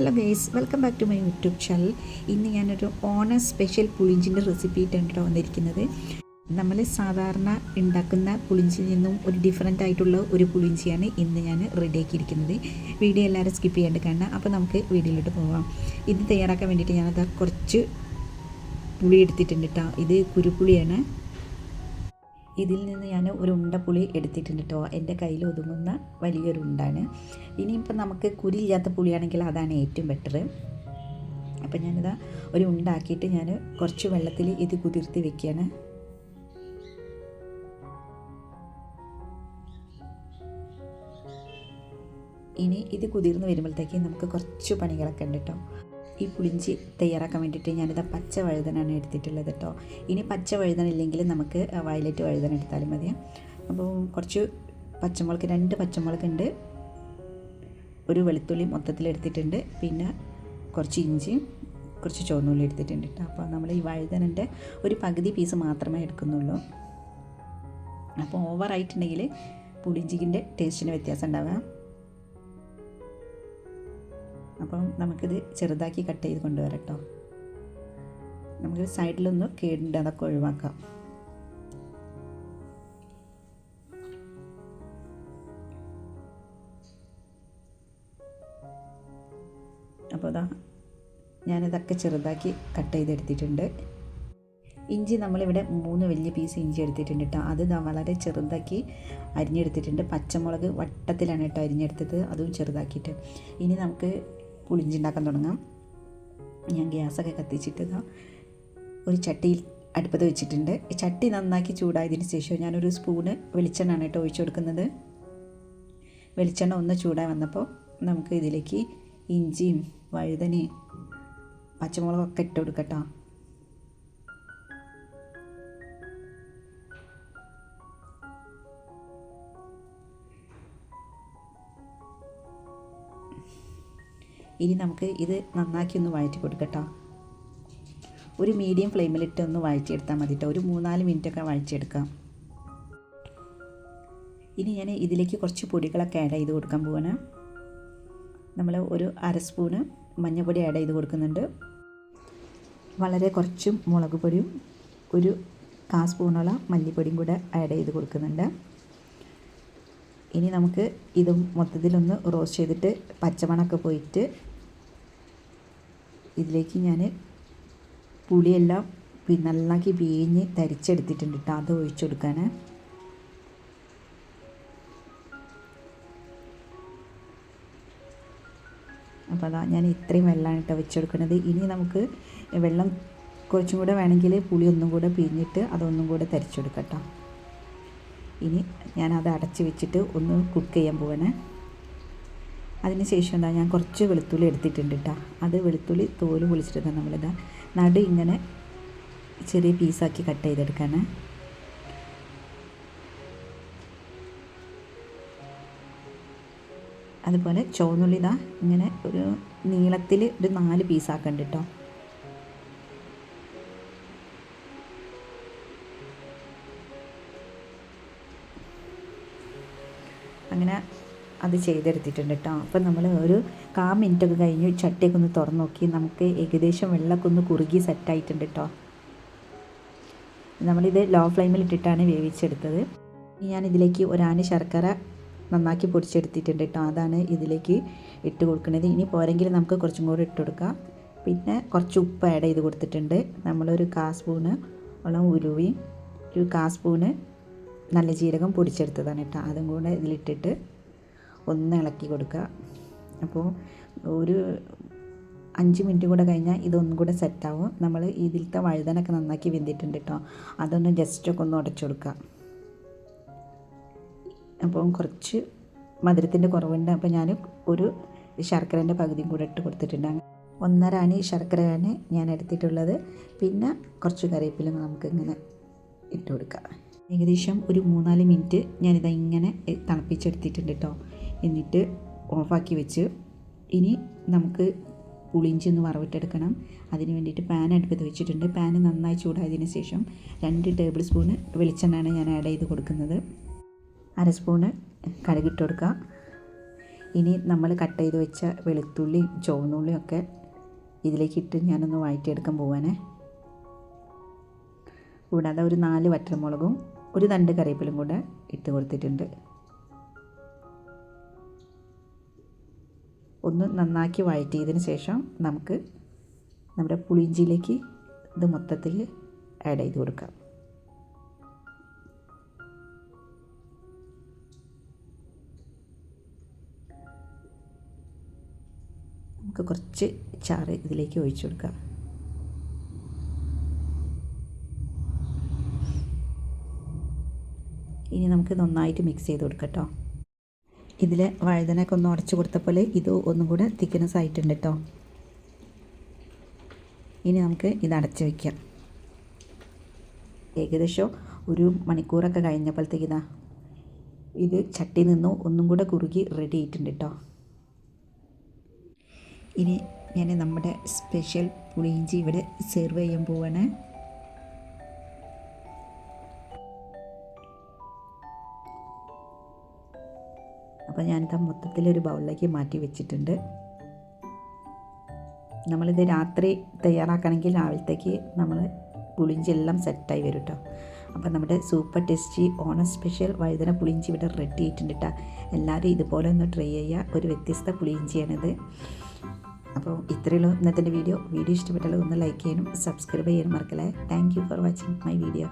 Hello guys welcome back to my YouTube channel ഇന്ന് ഞാനൊരു ഓണ സ്പെഷ്യൽ പുളിഞ്ചിന്റെ റെസിപ്പി ആയിട്ടാണ് വന്നിരിക്കുന്നത്. നമ്മൾ സാധാരണ ഉണ്ടാക്കുന്ന പുളിഞ്ചിൽ നിന്നും ഒരു ഡിഫറെന്റ് ആയിട്ടുള്ള ഒരു പുളിഞ്ചിയാണ് ഇന്ന് ഞാൻ റെഡിയാക്കിയിരിക്കുന്നത് വീഡിയോ എല്ലാവരും സ്കിപ്പ് ചെയ്യാണ്ട് കാണാം അപ്പോൾ നമുക്ക് വീഡിയോയിലോട്ട് പോവാം. ഇത് തയ്യാറാക്കാൻ വേണ്ടിയിട്ട് ഞാനത് കുറച്ച് പുളി എടുത്തിട്ടുണ്ട് കേട്ടോ ഇത് കുരുപ്പുളിയാണ് ഇതിൽ നിന്ന് ഞാൻ ഒരു ഉണ്ടപ്പുളി എടുത്തിട്ടുണ്ട് കേട്ടോ എന്റെ കയ്യിൽ ഒതുങ്ങുന്ന വലിയൊരു ഉണ്ടാണ്. ഇനിയിപ്പോൾ നമുക്ക് കുരിയില്ലാത്ത പുളിയാണെങ്കിൽ അതാണ് ഏറ്റവും ബെറ്റർ അപ്പം ഞാനിതാ ഒരു ഉണ്ടാക്കിയിട്ട് ഞാൻ കുറച്ച് വെള്ളത്തിൽ ഇത് കുതിർത്തി വെക്കുകയാണ്. ഇനി ഇത് കുതിർന്ന് വരുമ്പോഴത്തേക്ക് നമുക്ക് കുറച്ച് പണികളൊക്കെ ഉണ്ട് കേട്ടോ ഈ പുളിഞ്ചി തയ്യാറാക്കാൻ വേണ്ടിയിട്ട് ഞാനിത് പച്ച വഴുതനാണ് എടുത്തിട്ടുള്ളത് കേട്ടോ ഇനി പച്ച വഴുതന ഇല്ലെങ്കിൽ നമുക്ക് വയലറ്റ് വഴുതന എടുത്താലും മതി. അപ്പോൾ കുറച്ച് പച്ചമുളക് രണ്ട് പച്ചമുളക് ഉണ്ട്. ഒരു വെളുത്തുള്ളി മൊത്തത്തിൽ എടുത്തിട്ടുണ്ട്. പിന്നെ കുറച്ച് ഇഞ്ചിയും കുറച്ച് ചുവന്നുള്ളി എടുത്തിട്ടുണ്ട് കേട്ടോ അപ്പോൾ നമ്മൾ ഈ വഴുതനന്റെ ഒരു പകുതി പീസ് മാത്രമേ എടുക്കുന്നുള്ളൂ. അപ്പോൾ ഓവറായിട്ടുണ്ടെങ്കിൽ പുളിഞ്ചിക്കിന്റെ ടേസ്റ്റിന് വ്യത്യാസം ഉണ്ടാവാം. അപ്പം നമുക്കിത് ചെറുതാക്കി കട്ട് ചെയ്ത് കൊണ്ടുവരാം കേട്ടോ നമുക്ക് സൈഡിലൊന്ന് കേടുണ്ട് അതൊക്കെ ഒഴിവാക്കാം. അപ്പോൾ അതാ ഞാനിതൊക്കെ ചെറുതാക്കി കട്ട് ചെയ്തെടുത്തിട്ടുണ്ട്. ഇഞ്ചി നമ്മളിവിടെ മൂന്ന് വലിയ പീസ് ഇഞ്ചി എടുത്തിട്ടുണ്ട് കേട്ടോ. അത് വളരെ ചെറുതാക്കി അരിഞ്ഞെടുത്തിട്ടുണ്ട്. പച്ചമുളക് വട്ടത്തിലാണ് കേട്ടോ അരിഞ്ഞെടുത്തത്. അതും ചെറുതാക്കിയിട്ട്. ഇനി നമുക്ക് പുളിഞ്ചി ഉണ്ടാക്കാൻ തുടങ്ങാം. ഞാൻ ഗ്യാസൊക്കെ കത്തിച്ചിട്ട് ഒരു ചട്ടിയിൽ അടുപ്പത്ത് വെച്ചിട്ടുണ്ട്. ചട്ടി നന്നാക്കി ചൂടായതിന് ശേഷം ഞാനൊരു സ്പൂണ് വെളിച്ചെണ്ണയാണ് കേട്ടോ ഒഴിച്ചു കൊടുക്കുന്നത്. വെളിച്ചെണ്ണ ഒന്ന് ചൂടായി വന്നപ്പോൾ നമുക്ക് ഇതിലേക്ക് ഇഞ്ചിയും വഴുതനയും പച്ചമുളകൊക്കെ ഇട്ട് കൊടുക്കട്ടോ ഇനി നമുക്ക് ഇത് നന്നാക്കി ഒന്ന് വഴറ്റി കൊടുക്കട്ടോ. ഒരു മീഡിയം ഫ്ലെയിമിലിട്ട് ഒന്ന് വഴറ്റിയെടുത്താൽ മതി കേട്ടോ ഒരു മൂന്നാൽ മിനിറ്റൊക്കെ വഴറ്റിയെടുക്കാം. ഇനി ഞാൻ ഇതിലേക്ക് കുറച്ച് പൊടികളൊക്കെ ആഡ് ചെയ്ത് കൊടുക്കാൻ പോവാണ്. നമ്മൾ ഒരു അര സ്പൂണ് മഞ്ഞൾപ്പൊടി ആഡ് ചെയ്ത് കൊടുക്കുന്നുണ്ട്. വളരെ കുറച്ചും മുളക് പൊടിയും ഒരു കാ സ്പൂണോളം മല്ലിപ്പൊടിയും കൂടെ ആഡ് ചെയ്ത് കൊടുക്കുന്നുണ്ട്. ഇനി നമുക്ക് ഇത് മൊത്തത്തിലൊന്ന് റോസ്റ്റ് ചെയ്തിട്ട് പച്ചമണമൊക്കെ പോയിട്ട് ഇതിലേക്ക് ഞാൻ പുളിയെല്ലാം നന്നാക്കി പിഴിഞ്ഞ് തരിച്ചെടുത്തിട്ടുണ്ട് കേട്ടോ അത് ഒഴിച്ചു കൊടുക്കാൻ അപ്പോൾ അതാ ഞാൻ ഇത്രയും വെള്ളമാണ് കേട്ടോ വെച്ചെടുക്കുന്നത്. ഇനി നമുക്ക് വെള്ളം കുറച്ചും കൂടെ വേണമെങ്കിൽ പുളി ഒന്നും കൂടെ പിഴിഞ്ഞിട്ട് അതൊന്നും കൂടെ തരിച്ചെടുക്കാം കേട്ടോ ഇനി ഞാനത് അടച്ച് വെച്ചിട്ട് ഒന്ന് കുക്ക് ചെയ്യാൻ പോവാണ്. അതിന് ശേഷം എന്താ ഞാൻ കുറച്ച് വെളുത്തുള്ളി എടുത്തിട്ടുണ്ട് കേട്ടോ അത് വെളുത്തുള്ളി തോൽ പൊളിച്ചിട്ട് നമ്മളിതാ. നടു ഇങ്ങനെ ചെറിയ പീസാക്കി കട്ട് ചെയ്തെടുക്കാണ്. അതുപോലെ ചുവന്നുള്ളി ഇതാ ഇങ്ങനെ ഒരു നീളത്തിൽ ഒരു നാല് പീസാക്കണ്ട് കേട്ടോ അങ്ങനെ അത് ചെയ്തെടുത്തിട്ടുണ്ട് കേട്ടോ. അപ്പം നമ്മൾ ഒരു കാ മിനിറ്റൊക്കെ കഴിഞ്ഞ് ചട്ടിയൊക്കെ ഒന്ന് തുറന്ന് നോക്കി നമുക്ക് ഏകദേശം വെള്ളമൊക്കെ ഒന്ന് കുറുകി സെറ്റായിട്ടുണ്ട് കേട്ടോ. നമ്മളിത് ലോ ഫ്ലെയിമിൽ ഇട്ടിട്ടാണ് വേവിച്ചെടുത്തത്. ഇനി ഞാൻ ഇതിലേക്ക് ഒരാന് ശർക്കര നന്നാക്കി പൊടിച്ചെടുത്തിട്ടുണ്ട് കേട്ടോ. അതാണ് ഇതിലേക്ക് ഇട്ട് കൊടുക്കുന്നത്. ഇനി പോരെങ്കിൽ നമുക്ക് കുറച്ചും കൂടി ഇട്ട് കൊടുക്കാം. പിന്നെ കുറച്ച് ഉപ്പ് ആഡ് ചെയ്ത് കൊടുത്തിട്ടുണ്ട്. നമ്മളൊരു കാ സ്പൂണ് ഉള്ള ഉരുവി ഒരു കാ സ്പൂണ് നല്ല ജീരകം പൊടിച്ചെടുത്തതാണ് കേട്ടോ. അതും കൂടെ ഇതിലിട്ടിട്ട് ഒന്ന് ഇളക്കി കൊടുക്കുക. അപ്പോൾ ഒരു അഞ്ച് മിനിറ്റ് കൂടെ കഴിഞ്ഞാൽ ഇതൊന്നും കൂടെ സെറ്റാവും നമ്മൾ ഇതിലത്തെ വഴുതനൊക്കെ നന്നാക്കി വെന്തിട്ടുണ്ട് കേട്ടോ അതൊന്ന് ജസ്റ്റൊക്കെ ഒന്ന് ഉടച്ചു കൊടുക്കുക. അപ്പോൾ കുറച്ച് മധുരത്തിന്റെ കുറവുണ്ട്. അപ്പോൾ ഞാൻ ഒരു ശർക്കരേന്റെ പകുതിയും കൂടെ ഇട്ട് കൊടുത്തിട്ടുണ്ട്. ഒന്നര അണി ശർക്കരയാണ് ഞാൻ എടുത്തിട്ടുള്ളത്. പിന്നെ കുറച്ച് കറിവേപ്പിലും നമുക്കിങ്ങനെ ഇട്ട് കൊടുക്കാം. ഏകദേശം ഒരു മൂന്നാൽ മിനിറ്റ് ഞാനിതാ ഇങ്ങനെ കേട്ടോ എന്നിട്ട് ഓഫാക്കി വെച്ച് ഇനി നമുക്ക് പുളിഞ്ചി ഒന്ന് വറവിട്ടെടുക്കണം. അതിന് വേണ്ടിയിട്ട് പാൻ അടുപ്പത്ത് വെച്ചിട്ടുണ്ട്. പാൻ നന്നായി ചൂടായതിനു ശേഷം രണ്ട് ടേബിൾ സ്പൂണ് വെളിച്ചെണ്ണയാണ് ഞാൻ ആഡ് ചെയ്ത് കൊടുക്കുന്നത്. അര സ്പൂണ് കടുകിട്ട് കൊടുക്കുക ഇനി നമ്മൾ കട്ട് ചെയ്ത് വെച്ച വെളുത്തുള്ളിയും ചുവന്നുള്ളിയും ഒക്കെ ഇതിലേക്ക് ഇട്ട് ഞാനൊന്ന് വഴറ്റിയെടുക്കാൻ പോവാനേ കൂടാതെ ഒരു നാല് വറ്റൽമുളകും ഒരു തണ്ട് കറിവേപ്പിലും കൂടെ ഇട്ട് കൊടുത്തിട്ടുണ്ട്. ഒന്ന് നന്നാക്കി വഴറ്റിയതിന് ശേഷം നമുക്ക് നമ്മുടെ പുളിഞ്ചിയിലേക്ക് ഇത് മൊത്തത്തിൽ ആഡ് ചെയ്ത് കൊടുക്കാം. നമുക്ക് കുറച്ച് ചാറ് ഇതിലേക്ക് ഒഴിച്ചു കൊടുക്കാം. ഇനി നമുക്ക് നന്നായിട്ട് മിക്സ് ചെയ്ത് കൊടുക്കട്ടോ ഇതിൽ വഴുതനൊക്കെ ഒന്ന് ഉടച്ചു കൊടുത്ത പോലെ ഇത് ഒന്നും കൂടെ തിക്കനസ് ആയിട്ടുണ്ട് കേട്ടോ ഇനി നമുക്ക് ഇത് അടച്ചു വയ്ക്കാം ഏകദേശം ഒരു മണിക്കൂറൊക്കെ കഴിഞ്ഞപ്പോഴത്തേക്ക് ഇതാ ഇത് ചട്ടി നിന്നു ഒന്നും കൂടെ കുറുകി റെഡി ആയിട്ടുണ്ട് കേട്ടോ ഇനി ഞാൻ നമ്മുടെ സ്പെഷ്യൽ പുളിയിഞ്ചി ഇവിടെ സെർവ് ചെയ്യാൻ പോവാണ്. അപ്പോൾ ഞാനിത് മൊത്തത്തിലൊരു ബൗളിലേക്ക് മാറ്റി വെച്ചിട്ടുണ്ട്. നമ്മളിത് രാത്രി തയ്യാറാക്കണമെങ്കിൽ രാവിലത്തേക്ക് നമ്മൾ പുളിഞ്ചി എല്ലാം സെറ്റായി വരും കേട്ടോ അപ്പോൾ നമ്മുടെ സൂപ്പർ ടേസ്റ്റി ഓണം സ്പെഷ്യൽ വഴുതന പുളിഞ്ചി ഇവിടെ റെഡി ആയിട്ടുണ്ട് കേട്ടോ എല്ലാവരും ഇതുപോലെ ഒന്ന് ട്രൈ ചെയ്യുക. ഒരു വ്യത്യസ്ത പുളിഞ്ചിയാണിത് അപ്പോൾ ഇത്രയുള്ളൂ ഇന്നത്തെ വീഡിയോ. വീഡിയോ ഇഷ്ടപ്പെട്ടാൽ ഒന്ന് ലൈക്ക് ചെയ്യാനും സബ്സ്ക്രൈബ് ചെയ്യാനും മറക്കല്ലേ. Thank you for watching my video